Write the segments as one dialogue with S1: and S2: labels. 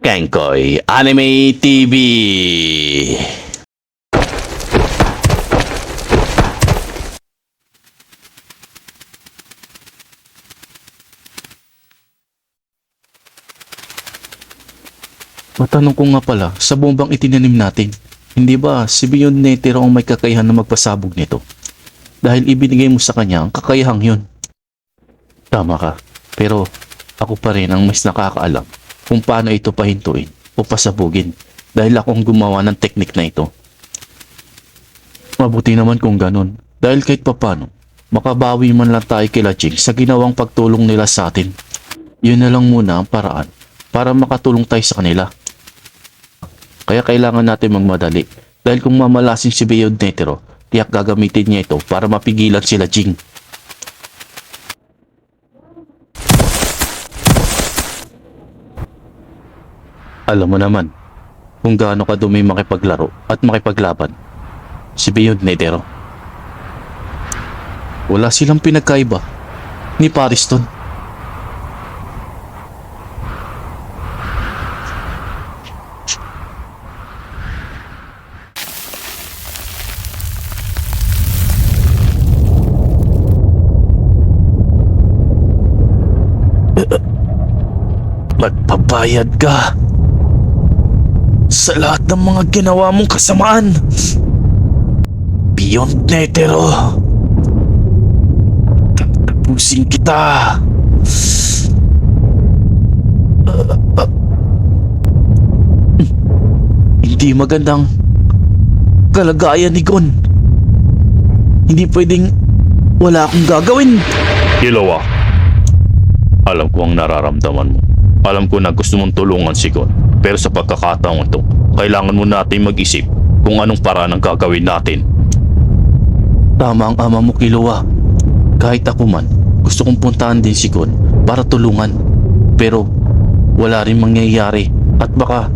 S1: Kenkoy Anime TV. Matanong ko nga pala, sa bombang itinanim natin, hindi ba si Beyond Netero ang may kakayahan na magpasabog nito? Dahil ibinigay mo sa kanya ang kakayahang yun. Tama ka, pero ako pa rin ang mas nakakaalam kung paano ito pahintuin o pasabugin dahil ako ang gumawa ng teknik na ito. Mabuti naman kung ganun dahil kahit papano, makabawi man lang tayo kila Jing sa ginawang pagtulong nila sa atin. Yun na lang muna ang paraan para makatulong tayo sa kanila. Kaya kailangan natin magmadali dahil kung mamalasin si Beyond Netero, tiyak gagamitin niya ito para mapigilan sila Jing. Alam mo naman kung gaano kadumi makipaglaro at makipaglaban. Si Beyond Netero. Wala silang pinagkaiba ni Pariston. Magpabayad ka sa lahat ng mga ginawa mong kasamaan. Beyond Netero. Tatapusin kita. Hindi magandang kalagayan ni Gon. Hindi pwedeng wala akong gagawin. Kilawa, alam ko ang nararamdaman mo. Alam ko na gusto mong tulungan si Gon. Pero sa pagkakataong ito, kailangan mo natin mag-isip kung anong paraan ang gagawin natin. Tama ang ama mo, Kilowa. Kahit ako man, gusto kong puntahan din si Gon para tulungan. Pero wala rin mangyayari at baka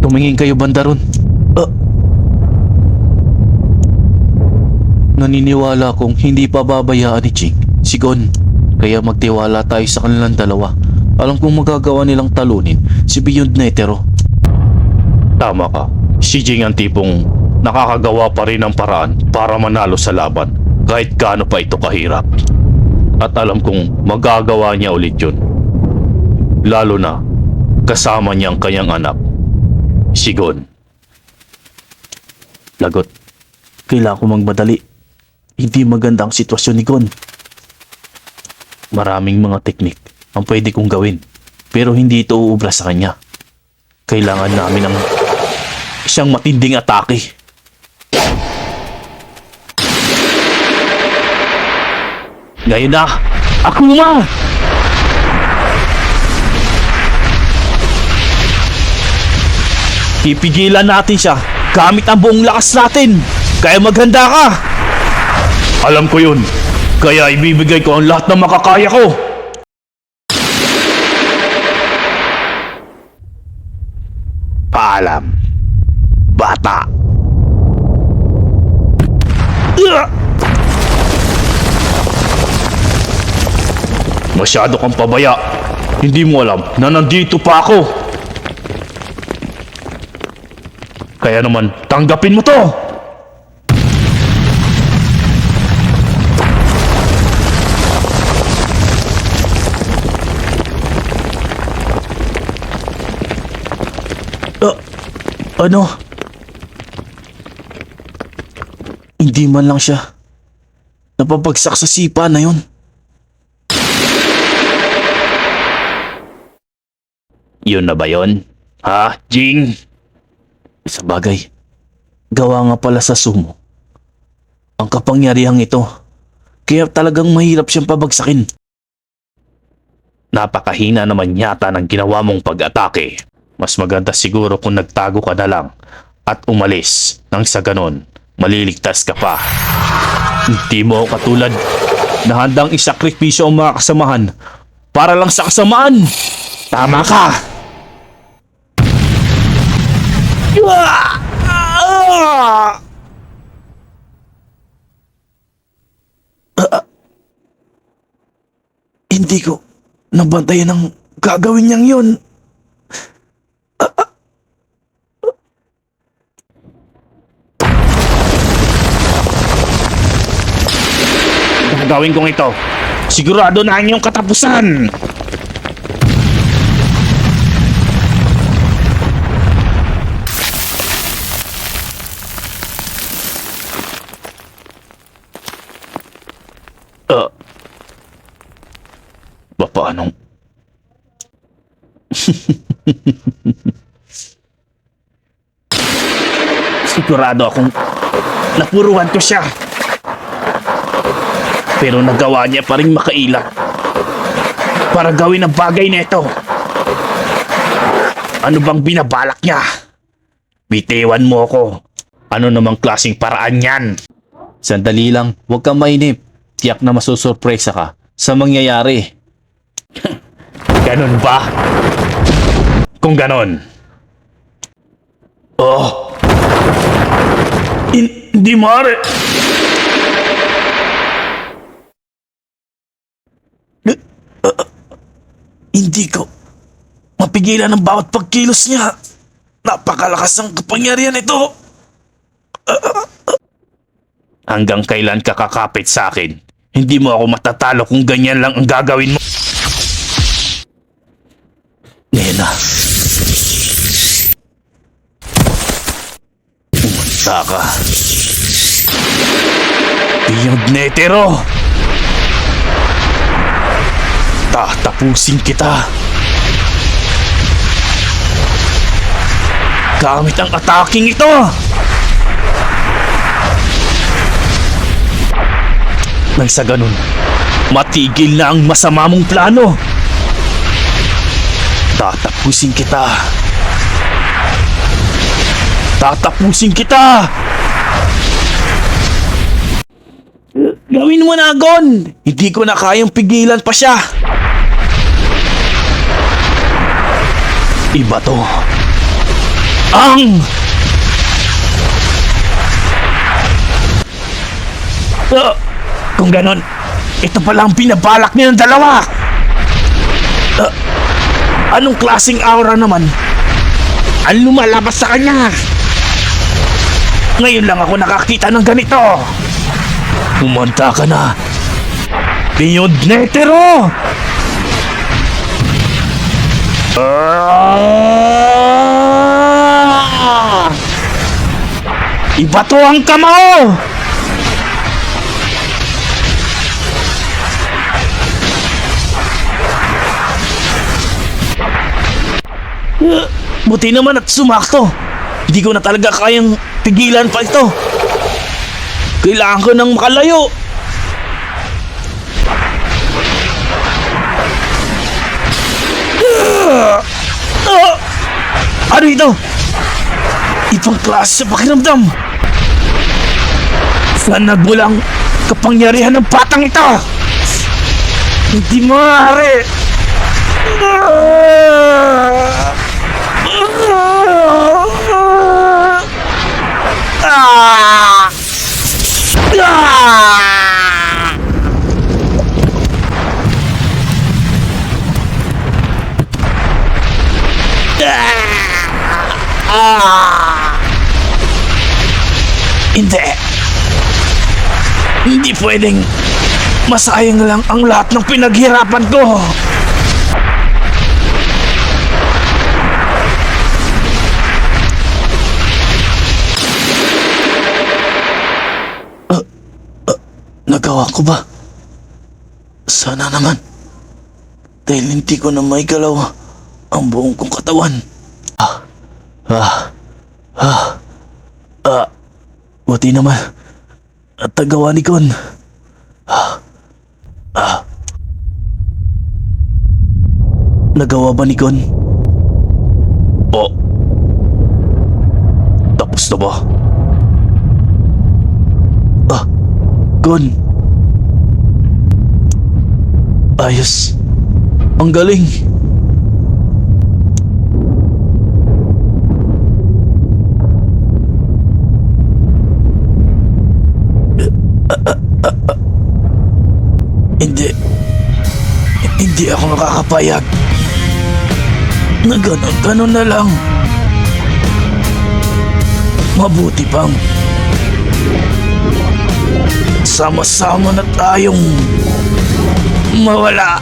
S1: tumingin kayo banda ron. Ah. Naniniwala kong hindi pa babayaan ni Ching si Gon. Kaya magtiwala tayo sa kanilang dalawa. Alam kong magagawa nilang talunin si Beyond Netero. Tama ka. Si Jing ang tipong nakakagawa pa rin ng paraan para manalo sa laban kahit gaano pa ito kahirap. At alam kong magagawa niya ulit yun. Lalo na kasama niya ang kanyang anak, si Gon. Lagot. Kailangan ko magmadali. Hindi maganda ang sitwasyon ni Gon. Maraming mga teknik ang pwede kong gawin. Pero hindi ito uubra sa kanya. Kailangan namin ng isang matinding atake. Ngayon na! Akuma! Pipigilan natin siya gamit ang buong lakas natin. Kaya maghanda ka! Alam ko yun. Kaya ibibigay ko ang lahat ng makakaya ko. Paalam. Bata. Masyado kang pabaya. Hindi mo alam na nandito pa ako. Kaya naman, tanggapin mo to! Ah, ano? Hindi man lang siya napapagsak sa sipa na yon. Yun na ba yon? Ha, Jing? Sa bagay, gawa nga pala sa sumo. Ang kapangyarihang ito, kaya talagang mahirap siyang pabagsakin. Napakahina naman yata ng ginawa mong pag-atake. Mas maganda siguro kung nagtago ka na lang at umalis nang sa ganon, maliligtas ka pa. Hindi mo katulad na handang isakripisyo ang mga kasamahan para lang sa kasamaan. Tama ka! Hindi ko nabantayan ang gagawin niyang yun. Gagawin kong ito. Sigurado na ang iyong katapusan. Uh, ba paano? Sigurado akong napuruhan ko siya. Pero nagawa niya pa rin makailang para gawin ang bagay na ito. Ano bang binabalak niya? Bitiwan mo ako. Ano namang klaseng paraan yan?
S2: Sandali lang, huwag kang mainip. Tiyak na masusurpresa ka sa mangyayari.
S1: Ganon ba? Kung ganon. Oh. Hin- Hindi maaari. Hindi ko mapigilan ang bawat pagkilos niya. Napakalakas ng kapangyarihan ito. Hanggang kailan ka kakapit sa akin? Hindi mo ako matatalo kung ganyan lang ang gagawin mo. Nena. Umanta ka. Beyond Netero. Tatapusin kita. Gamit ang attacking ito. Nang sa ganun, matigil na ang masama mong plano. Tatapusin kita. Tatapusin kita! Gawin mo na, Gon! Hindi ko na kayang pigilan pa siya. Iba to. Ang... Ah, kung ganon, ito pala ang binabalak nilang dalawa. Ah, Anong klaseng aura naman? Ang lumalabas sa kanya? Ngayon lang ako nakakita ng ganito. Pumunta ka na. Beyond Netero! Ah! Iba to ang kamao! Buti naman at sumakto. Hindi ko na talaga kayang pigilan pa ito. Kailangan ko ng makalayo. Ah! Ah! Ano ito? Ibang klase sa pakiramdam. Saan nagmulang kapangyarihan ng batang ito? Hindi maaari. Ah! Ah! Hindi pwedeng masayang lang ang lahat ng pinaghirapan ko. Nagawa ko ba? Sana naman. Dahil hindi ko na may galaw ang buong kong katawan. Ah, ah, ah, ah, buti naman. At tagawa ni Kon. Ah, ah. Nagawa ba ni Kon? Oh. Tapos na ba? Ah, Gon. Ayos. Ang galing. Hindi. Hindi ako nakakapayag. Na ganon, ganon na lang. Mabuti pang Magsama-sama na tayong mawala.